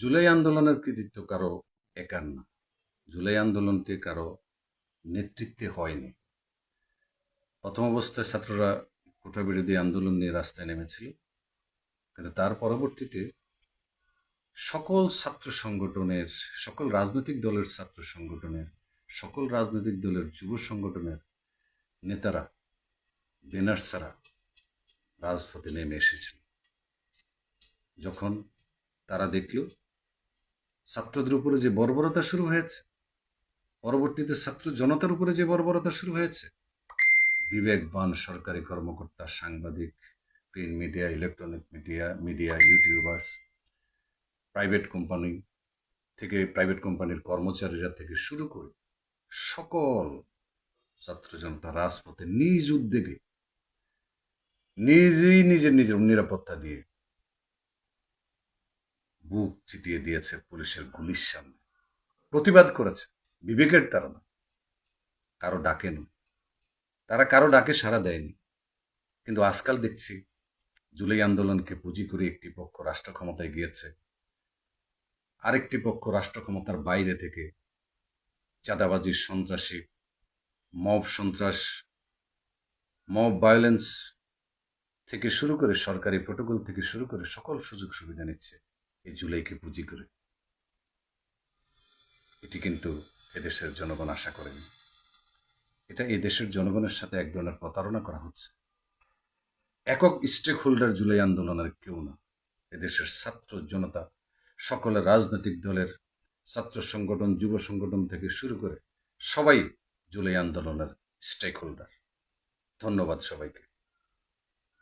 জুলাই আন্দোলনের কৃতিত্ব কারও একার না। জুলাই আন্দোলনটি কারও নেতৃত্বে হয়নি প্রথম অবস্থায় ছাত্ররা কোটা বিরোধী আন্দোলন নিয়ে রাস্তায় নেমেছিল। কিন্তু তার পরবর্তীতে সকল ছাত্র সংগঠনের, সকল রাজনৈতিক দলের ছাত্র সংগঠনের, সকল রাজনৈতিক দলের যুব সংগঠনের নেতারা ব্যানার ছাড়া রাজপথে নেমে এসেছিল। যখন তারা দেখল ছাত্রদের উপরে যে বর্বরতা শুরু হয়েছে, পরবর্তীতে ছাত্র জনতার উপরে যে বর্বরতা শুরু হয়েছে, বিবেকবান সরকারি কর্মকর্তা, সাংবাদিক print media electronic media media YouTubers private company থেকে প্রাইভেট কোম্পানির কর্মচারীরা থেকে শুরু করে সকল ছাত্র জনতা রাজপথে নিজ উদ্যোগে নিজেই নিজের নিজের নিরাপত্তা দিয়ে বুক চিতিয়ে দিয়েছে পুলিশের গুলির সামনে। প্রতিবাদ করেছে, বিবেকের তারা না কারও ডাকে নয় তারা কারও ডাকে সাড়া দেয়নি। কিন্তু আজকাল দেখছি, জুলাই আন্দোলনকে পুঁজি করে একটি পক্ষ রাষ্ট্র ক্ষমতায় গিয়েছে। আরেকটি পক্ষ রাষ্ট্র ক্ষমতার বাইরে থেকে চাঁদাবাজির সন্ত্রাসী, মব সন্ত্রাস, মব ভায়োলেন্স থেকে শুরু করে সরকারি প্রোটোকল থেকে শুরু করে সকল সুযোগ সুবিধা নিচ্ছে। এই জুলাইকে পুঁজি করে। এটি কিন্তু এদেশের জনগণ আশা করেনি। এটা এই দেশের জনগণের সাথে এক ধরনের প্রতারণা করা হচ্ছে। একক স্টেক হোল্ডার জুলাই আন্দোলনের কেউ না। এদেশের ছাত্র জনতা, সকল রাজনৈতিক দলের ছাত্র সংগঠন, যুব সংগঠন থেকে শুরু করে সবাই জুলাই আন্দোলনের স্টেক হোল্ডার ধন্যবাদ সবাইকে।